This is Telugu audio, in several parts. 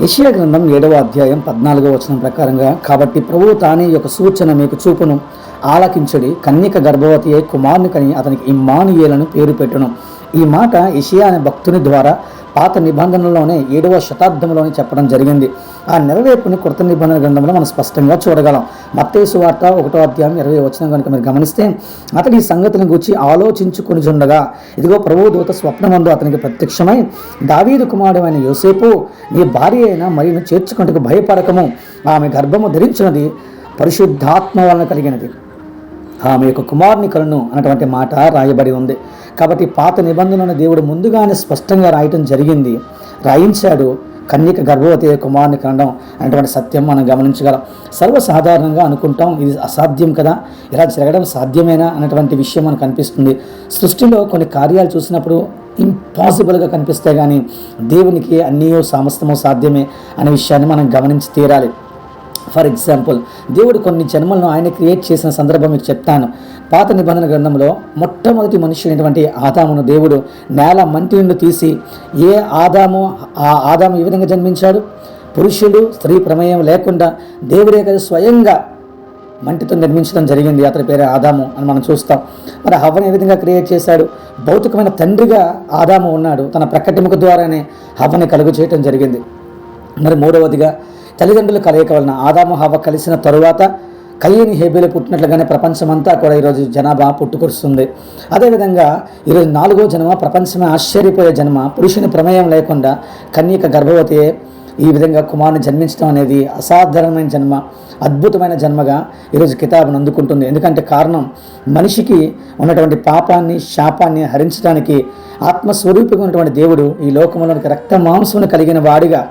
యెషయా గ్రంథం ఏడవ అధ్యాయం పద్నాలుగో వచనం ప్రకారంగా కాబట్టి ప్రభువు తానే యొక్క సూచన మీకు చూపును. ఆలకించుడి కన్యక గర్భవతి అయి కుమారుని కని అతనికి ఇమ్మానుయేలను పేరు పెట్టును. ఈ మాట ఇషియా అనే భక్తుని ద్వారా పాత నిబంధనలోనే ఏడవ శతాబ్దంలోనే చెప్పడం జరిగింది. ఆ నెరవేర్పుని కృత నిబంధన గ్రంథంలో మనం స్పష్టంగా చూడగలం. మత్తేసు వార్త ఒకటో అధ్యాయం ఇరవై వచ్చిన కనుక మీరు గమనిస్తే అతడి ఈ సంగతిని గురించి ఆలోచించుకుని చుండగా ఇదిగో ప్రభు దూత స్వప్నమందు అతనికి ప్రత్యక్షమై దావీదు కుమారుడు అయిన యోసేపు నీ భార్య అయినా మరియు చేర్చుకుంటకు భయపడకము. ఆమె గర్భము ధరించినది పరిశుద్ధాత్మ వలన కలిగినది. ఆమె యొక్క కుమారుని కలను అన్నటువంటి మాట రాయబడి ఉంది. కాబట్టి పాత నిబంధనలను దేవుడు ముందుగానే స్పష్టంగా రాయటం జరిగింది. రాయించాడు కన్యక గర్భవతి కుమారుని కనడం అనేటువంటి సత్యం మనం గమనించగలం. సర్వసాధారణంగా అనుకుంటాం ఇది అసాధ్యం కదా? ఇలా జరగడం సాధ్యమేనా అనేటువంటి విషయం మనకు కనిపిస్తుంది సృష్టిలో కొన్ని కార్యాలు చూసినప్పుడు ఇంపాసిబుల్గా కనిపిస్తాయి కానీ దేవునికి అన్నీ సమస్తము సాధ్యమే అనే విషయాన్ని మనం గమనించి తీరాలి. ఫర్ ఎగ్జాంపుల్ దేవుడు కొన్ని జన్మలను ఆయన క్రియేట్ చేసిన సందర్భం మీకు చెప్తాను. పాత నిబంధన గ్రంథంలో మొట్టమొదటి మనుషులైనటువంటి ఆదామును దేవుడు నేల మంటి నుండి తీసి ఏ ఆదాము ఆ ఆదాము ఏ విధంగా జన్మించాడు? పురుషుడు స్త్రీ ప్రమేయం లేకుండా దేవుడే కదా స్వయంగా మంటితో నిర్మించడం జరిగింది. అతని పేరే ఆదాము అని మనం చూస్తాం. మరి హవ్వను ఏ విధంగా క్రియేట్ చేశాడు? భౌతికమైన తండ్రిగా ఆదాము ఉన్నాడు. తన ప్రకటిముఖ ద్వారానే హవ్వని కలుగు చేయటం జరిగింది. మరి మూడవదిగా తల్లిదండ్రుల కలయిక వలన ఆదాము హవ్వ కలిసిన తరువాత కయ్యని హేబేలు పుట్టినట్లుగానే ప్రపంచమంతా కూడా ఈరోజు జనాభా పుట్టుకొస్తుంది. అదేవిధంగా ఈరోజు నాలుగో జన్మ ప్రపంచమే ఆశ్చర్యపోయే జన్మ పురుషుని ప్రమేయం లేకుండా కన్యక గర్భవతి ఈ విధంగా కుమారుని జన్మించడం అనేది అసాధారణమైన జన్మ అద్భుతమైన జన్మగా ఈరోజు కితాబును అందుకుంటుంది. ఎందుకంటే కారణం మనిషికి ఉన్నటువంటి పాపాన్ని శాపాన్ని హరించడానికి ఆత్మస్వరూపిగా ఉన్నటువంటి దేవుడు ఈ లోకంలోనికి రక్త మాంసమును కలిగిన వాడిగా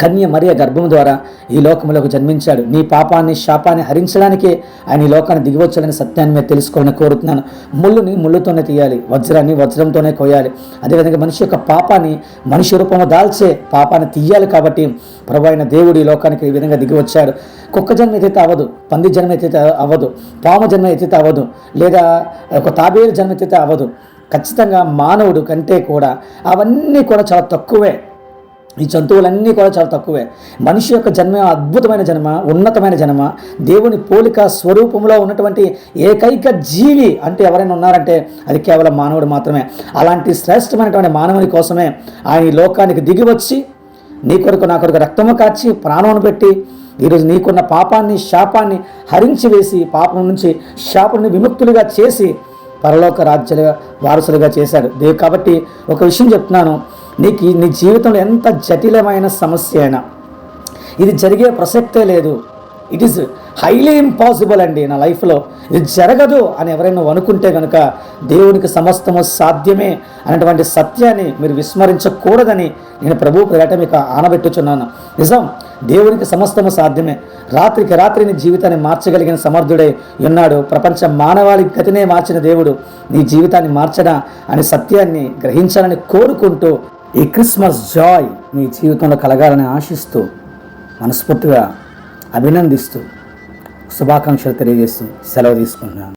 కన్య మరియ గర్భం ద్వారా ఈ లోకములకు జన్మించాడు. నీ పాపాన్ని శాపాన్ని హరించడానికే ఆయన ఈ లోకాన్ని దిగివచ్చాలని సత్యాన్ని మీరు తెలుసుకోవాలని కోరుతున్నాను. ముళ్ళుని ముళ్ళుతోనే తీయాలి వజ్రాన్ని వజ్రంతోనే కోయాలి. అదేవిధంగా మనిషి యొక్క పాపాన్ని మనిషి రూపంలో దాల్చే పాపాన్ని తీయాలి కాబట్టి ప్రభు అయిన దేవుడు ఈ లోకానికి ఈ విధంగా దిగివచ్చాడు. కుక్క జన్మ ఎత్తితే అవ్వదు పంది జన్మ ఎత్తితే అవ్వదు పాము జన్మ ఎత్తితే అవ్వదు లేదా ఒక తాబేలు జన్మ ఎత్తితే అవ్వదు. ఖచ్చితంగా మానవుడు కంటే కూడా అవన్నీ కూడా చాలా తక్కువే. ఈ జంతువులన్నీ కూడా చాలా తక్కువే. మనిషి యొక్క జన్మ అద్భుతమైన జన్మ ఉన్నతమైన జన్మ. దేవుని పోలిక స్వరూపంలో ఉన్నటువంటి ఏకైక జీవి అంటే ఎవరైనా ఉన్నారంటే అది కేవలం మానవుడు మాత్రమే. అలాంటి శ్రేష్టమైనటువంటి మానవుని కోసమే ఆయన ఈ లోకానికి దిగి వచ్చి నీ కొరకు నా కొరకు రక్తము కార్చి ప్రాణమును పెట్టి ఈరోజు నీకున్న పాపాన్ని శాపాన్ని హరించి వేసి పాపం నుంచి శాపాన్ని విముక్తులుగా చేసి పరలోక రాజ్యాల వారసులుగా చేశాడు దేవు కాబట్టి ఒక విషయం చెప్తున్నాను. నీకు నీ జీవితంలో ఎంత జటిలమైన సమస్య అయినా ఇది జరిగే ప్రసక్తే లేదు. ఇట్ ఈస్ హైలీ ఇంపాసిబుల్ అండి నా లైఫ్లో. ఇది జరగదు అని ఎవరైనా అనుకుంటే కనుక దేవునికి సమస్తము సాధ్యమే అనేటువంటి సత్యాన్ని మీరు విస్మరించకూడదని నేను ప్రభు పేరట మీకు ఆనబెట్టుచున్నాను. నిజం దేవునికి సమస్తము సాధ్యమే. రాత్రికి రాత్రి నీ జీవితాన్ని మార్చగలిగిన సమర్థుడై ఉన్నాడు. ప్రపంచ మానవాళి గతినే మార్చిన దేవుడు. నీ జీవితాన్ని మార్చడా అనే సత్యాన్ని గ్రహించాలని కోరుకుంటూ ఈ క్రిస్మస్ జాయ్ మీ జీవితంలో కలగాలని ఆశిస్తూ మనస్ఫూర్తిగా అభినందిస్తూ శుభాకాంక్షలు తెలియజేస్తూ సెలవు తీసుకుంటున్నాను.